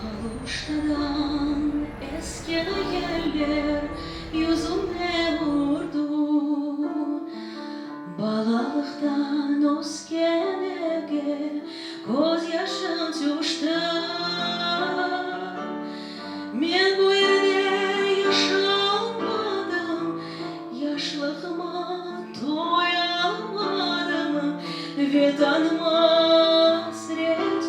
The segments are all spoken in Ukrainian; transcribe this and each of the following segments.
Kavuştadan eski yerler yüzüme vurdu. Balalıktan oskenege göz yaşın tuştu Men bu yerde yaşamadım Yaşlığıma doyamadım. Ve tanımaz renk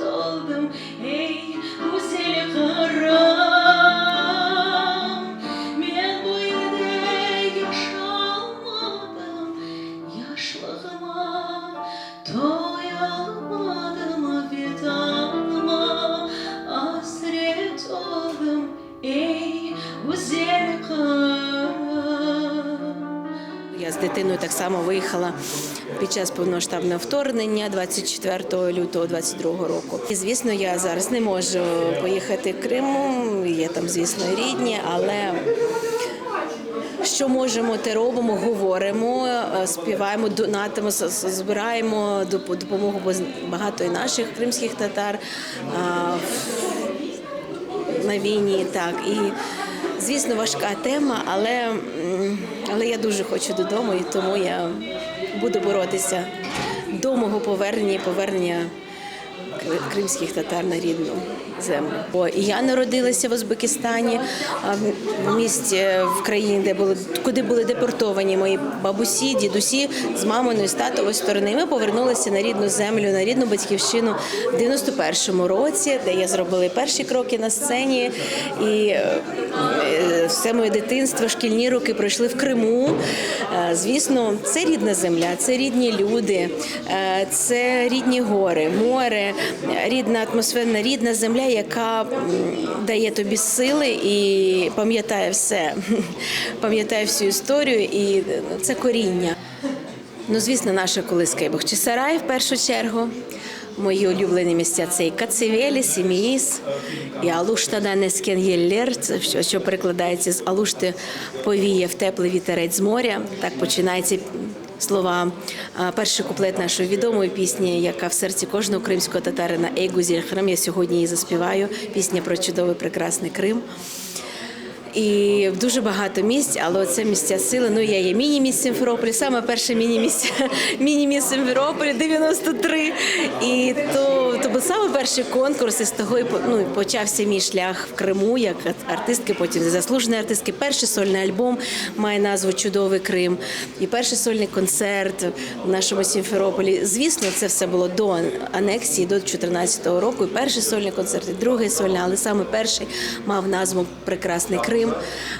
Я так само виїхала під час повноштабного вторгнення 24 лютого 22 року. І звісно, я зараз не можу поїхати в Криму. Є там, звісно, рідні, але що можемо, те робимо, говоримо, е, співаємо, донатимо, збираємо допомогу, бо багато і наших кримських татар. на війні, так. І звісно, важка тема, але, але я дуже хочу додому, і тому я буду боротися до мого повернення, повернення кримських татар на рідну землю. Бо я народилася в Узбекистані, в- місті в країні, де були куди були депортовані мої бабусі, дідусі з маминої з татової сторони. Ми повернулися на рідну землю, на рідну батьківщину в 91-му році, де я зробила перші кроки на сцені. І е, е, все моє дитинство, шкільні роки пройшли в Криму. Е, Звісно, це рідна земля, це рідні люди, е, це рідні гори, море, рідна атмосферна, рідна земля, яка дає тобі сили і пам'ятає все, пам'ятає всю історію, і це коріння. Ну, звісно, наша колиска і Бахчисарай в першу чергу. Мої улюблені місця це і Кацевелі, Сіміїс, і Алуштада Нескенгєллер, це що, перекладається з Алушти повіяв теплий вітерець з моря. Так починаються слова. Перший куплет нашої відомої пісні, яка в серці кожного кримського татарина Ейгузіль Храм. Я сьогодні її заспіваю. Пісня про чудовий прекрасний Крим. І дуже багато місць, але це місця сили. Ну я є міні-міс Сімферополі, саме перше міні-місце міні-міс Сімферополі 93. І то, то був саме перший конкурс, і з того і ну, почався мій шлях в Криму як артистки, потім заслуженої артистки. Перший сольний альбом має назву Чудовий Крим. І перший сольний концерт в нашому Сімферополі. Звісно, це все було до анексії, до 2014 року. І перший сольний концерт, і другий сольний, але саме перший мав назву Прекрасний Крим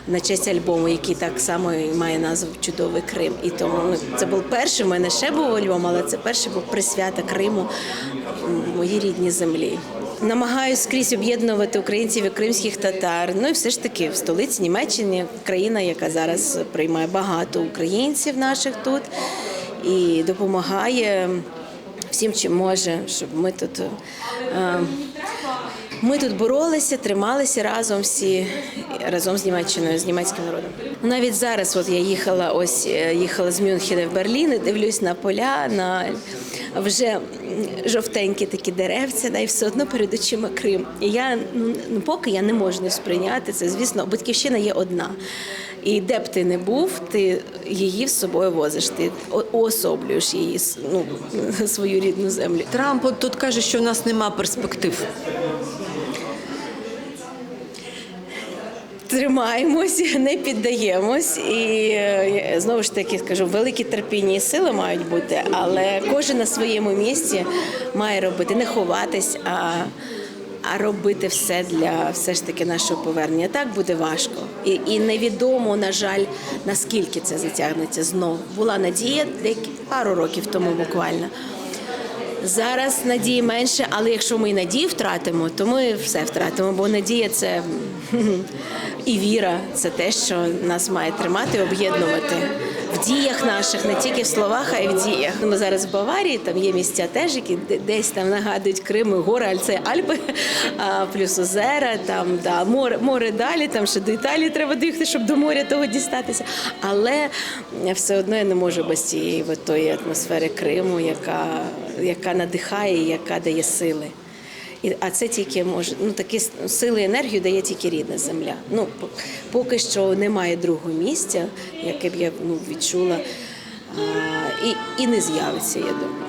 на честь альбому, який так само має назву Чудовий Крим. І тому ну, це був перший. У мене ще був альбом, але це перший був присвята Криму моїй рідній землі. Намагаюся скрізь об'єднувати українців і кримських татар. Ну і все ж таки в столиці Німеччини, країна, яка зараз приймає багато українців наших тут і допомагає всім, чим може, щоб ми тут. е, ми тут боролися, трималися разом всі разом з Німеччиною, з німецьким народом. Навіть зараз, от я їхала, ось е, їхала з Мюнхена в Берлін, і дивлюсь на поля, на вже жовтенькі такі деревця, да, і все одно перед очима Крим. І я ну ну, поки я не можу не сприйняти це. Звісно, батьківщина є одна. І де б ти не був, ти її з собою возиш, ти уособлюєш її ну, свою рідну землю. Трамп тут каже, що в нас нема перспектив. Тримаємось, не піддаємось, і е, знову ж таки скажу, великі терпіння і сили мають бути, але кожен на своєму місці має робити, не ховатись, а робити все для все ж таки нашого повернення. Так буде важко, і, і невідомо, на жаль, наскільки це затягнеться знову. Була надія деякі пару років тому буквально. Зараз надії менше, але якщо ми і надію втратимо, то ми все втратимо, бо надія це і віра, це те, що нас має тримати, об'єднувати в діях наших, не тільки в словах, а й в діях. Ми зараз в Баварії, там є місця теж, які десь там нагадують Крим, гори, але це Альпи, плюс озера, там да, море, море далі, там ще до Італії треба доїхати, щоб до моря того дістатися. Але все одно я не можу без цієї тої атмосфери Криму, яка, яка надихає, яка дає сили. А це тільки може ну такі сили енергію дає тільки рідна земля. Ну по- поки що немає другого місця, яке б я ну, відчула, а, і, і не з'явиться, я думаю.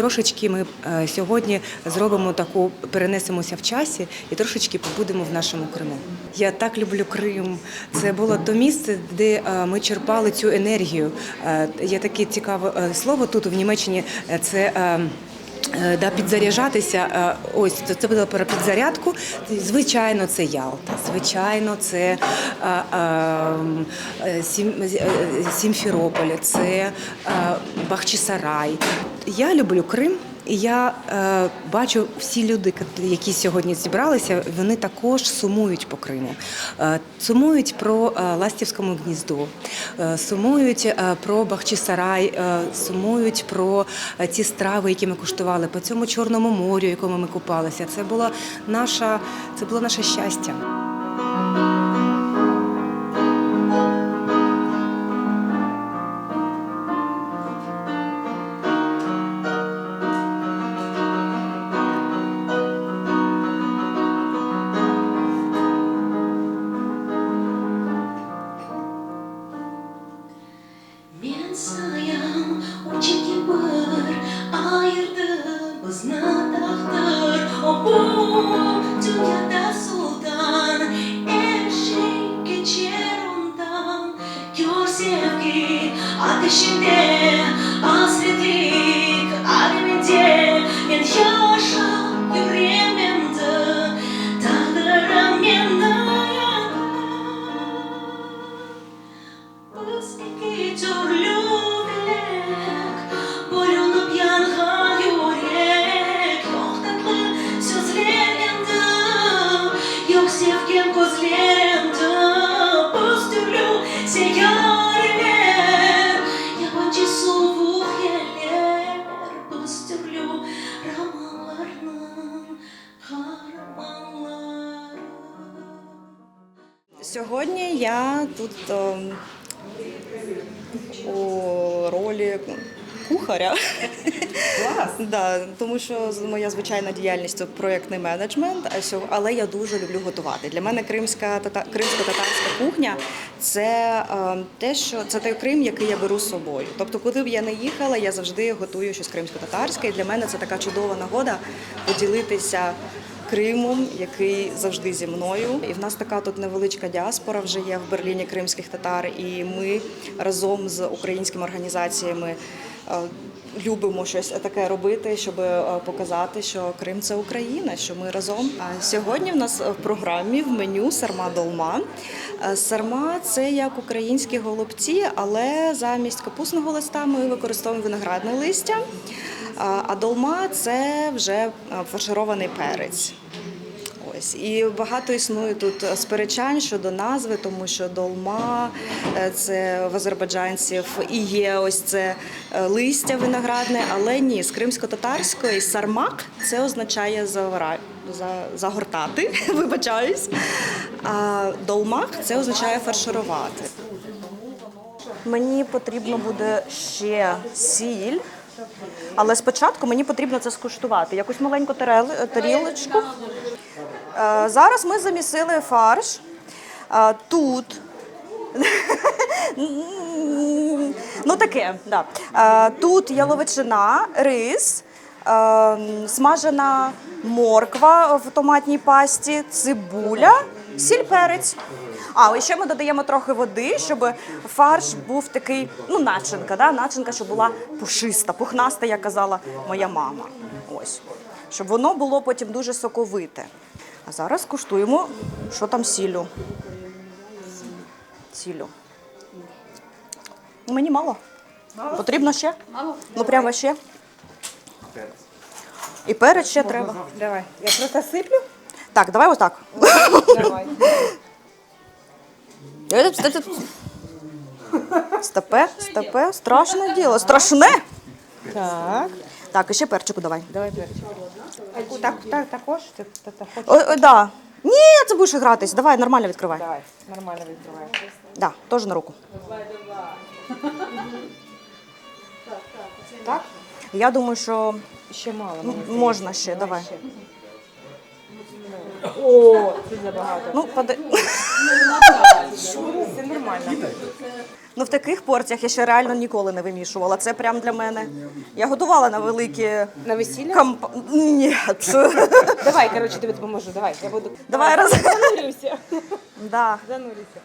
Трошечки ми е, сьогодні зробимо таку, перенесемося в часі і трошечки побудемо в нашому Криму. Я так люблю Крим. Це було то місце, де е, ми черпали цю енергію. Е, Є таке цікаве слово тут в Німеччині. Це Да, підзаряджатися, ось це- було про підзарядку. Звичайно, це Ялта, звичайно, це е, е, Сім, Сімферополь, це е, Бахчисарай. Я люблю Крим. І я е, бачу всі люди, які сьогодні зібралися, вони також сумують по Криму, е, сумують про е, Ластівському гнізду, е, сумують е, про Бахчисарай, е, сумують про е, ті страви, які ми куштували, по цьому чорному морю, якому ми купалися. Це була наша, це було наше щастя. Ateşinde тут ем, у ролі кухаря. Клас! да, тому що моя звичайна діяльність це проєктний менеджмент, але я дуже люблю готувати. Для мене кримська тата- кримсько-татарська кухня це ем, те, що це той Крим, який я беру з собою. Тобто, куди б я не їхала, я завжди готую щось кримсько-татарське. І для мене це така чудова нагода поділитися. Кримом, який завжди зі мною, і в нас така тут невеличка діаспора вже є в Берліні кримських татар. І ми разом з українськими організаціями е, любимо щось таке робити, щоб е, показати, що Крим це Україна, що ми разом. А сьогодні в нас в програмі в меню сарма долма. Е, Сарма це як українські голубці, але замість капусного листа ми використовуємо виноградне листя. А долма це вже е, фарширований перець. Ось і багато існує тут сперечань щодо назви, тому що долма е, це в азербайджанців і є ось це е, листя виноградне, але ні, з кримсько-татарської сармак це означає загортати, вибачаюсь. А долмак це означає фарширувати. Мені потрібно буде ще сіль. Але спочатку мені потрібно це скуштувати. Якусь маленьку тарілочку. Е, Зараз ми замісили фарш. Е, Тут. Ну таке, да. Е, Тут яловичина, рис, смажена морква в томатній пасті, цибуля, сіль перець. А, і ще ми додаємо трохи води, щоб фарш був такий, ну, начинка, да? начинка, щоб була пушиста, пухнаста, як казала моя мама. Ось. Щоб воно було потім дуже соковите. А зараз куштуємо, що там з сіллю. Сіллю. Мені мало. Потрібно ще? Мало. Ну прямо ще. І перець ще треба. Давай. Я просто сиплю. Так, давай отак. Давай. Степе, степе, страшне діло. Страшне. Так. Так, і ще перчику давай. Давай перчик. Так, так, також? Ти, ти, ти хочеш? Ой, ой, да. Ні, це будеш гратись. Давай, нормально відкривай. Давай, нормально відкривай. Да, теж на руку. Так? Я думаю, що Ще мало. ну, мені можна ще, давай. ще. О, це забагато. Ну, поди... Це нормально. ну, в таких порціях я ще реально ніколи не вимішувала. Це прям для мене. Я готувала на великі На весілля? камп... Ні. Давай, коротше, тобі допоможу. Давай, я буду. Давай раз. Занурюся. Да. Занурюся.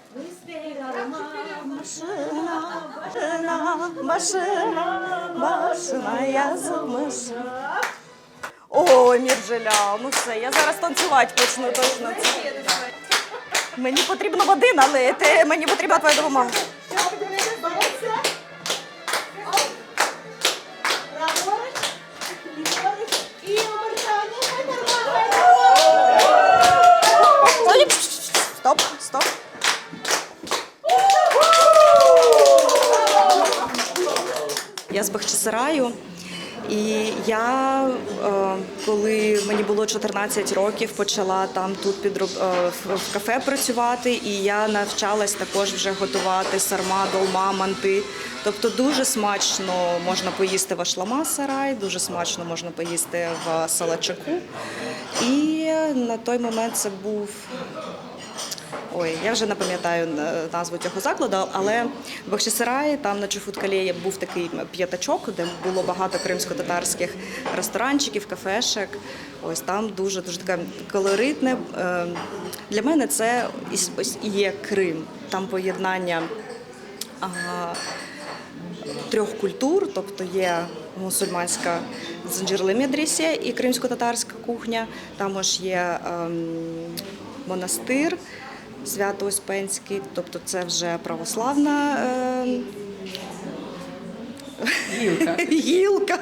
Машина, машина, машина, я замиша. Ой, Мірджеля, ну все, я зараз танцювати почну точно. Мені потрібно води налити, мені потрібна твоя допомога. Стоп, стоп. Я з Бахчисараю. І я, е, коли мені було 14 років, почала там тут підроб... е, в- кафе працювати, і я навчалась також вже готувати сарма, долма, манти. Тобто дуже смачно можна поїсти в ашлама сарай, дуже смачно можна поїсти в салачаку. І на той момент це був Ой, я вже не пам'ятаю е, назву цього закладу, але в Бахчисараї, там на Чуфуткалеї був такий п'ятачок, де було багато кримсько-татарських ресторанчиків, кафешек. Ось там дуже дуже таке колоритне. Е, Для мене це і є Крим. Там поєднання. трьох культур, тобто є мусульманська дзинджирле медресе і кримсько-татарська кухня. Також є ем, монастир Свято-Успенський, тобто це вже православна ем, Гілка. гілка.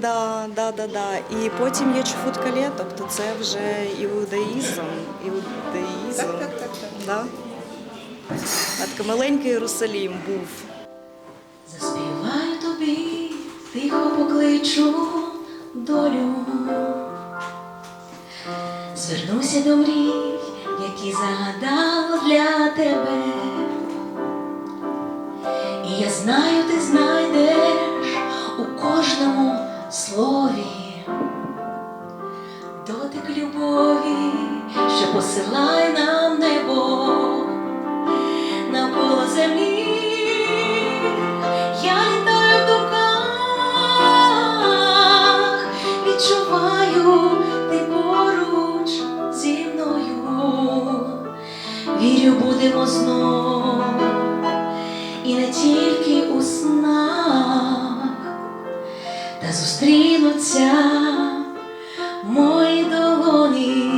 Да, да, да, да. І потім є чуфуткале, тобто це вже іудаїзм. Іудаїзм. Так, так, так, так. Да. А такий маленький Єрусалім був. Заспіваю тобі, тихо покличу долю. Звернуся до мрій, які загадав для тебе. І я знаю, ти знайдеш у кожному слові дотик любові, що посилає нам небо навколо землі. Вірю, будемо знов, і не тільки у снах, та зустрінуться мої долоні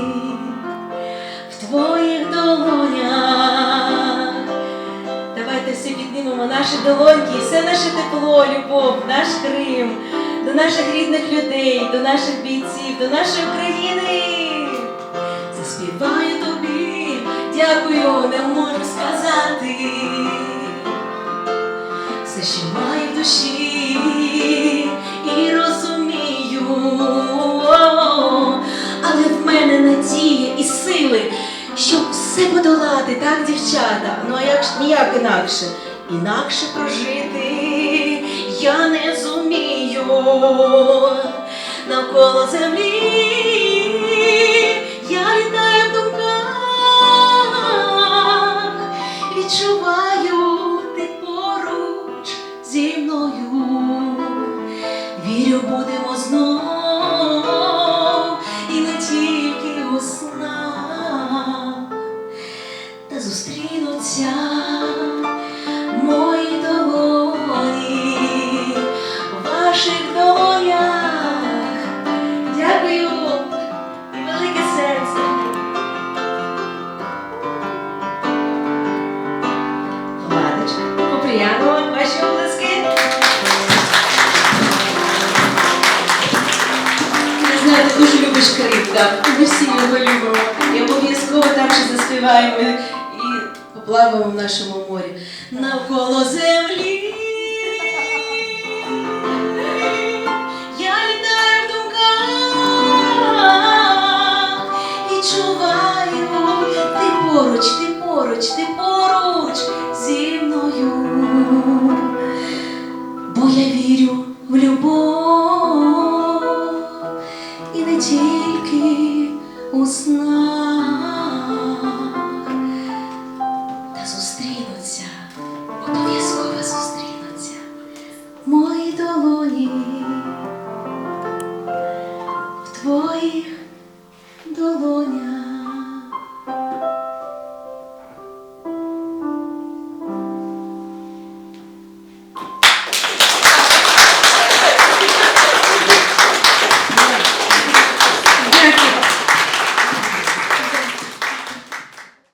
в твоїх долонях. Давайте всі піднімемо наші долоньки, все наше тепло, любов, наш Крим, до наших рідних людей, до наших бійців, до нашої України. Заспіваю тобі, дякую, не можу сказати. Все, що маю в душі і розумію, але в мене надія і сили, щоб все подолати, так, дівчата? Ну а як ж ніяк інакше? Інакше прожити я не зумію навколо землі. Відчуваю ти поруч зі мною. Вірю, будемо знов, і не тільки у снах, та зустрінуться заспіваємо і поплаваємо в нашому морі. Навколо землі. Я літаю в думках і чуваю, ти поруч, ти поруч, ти поруч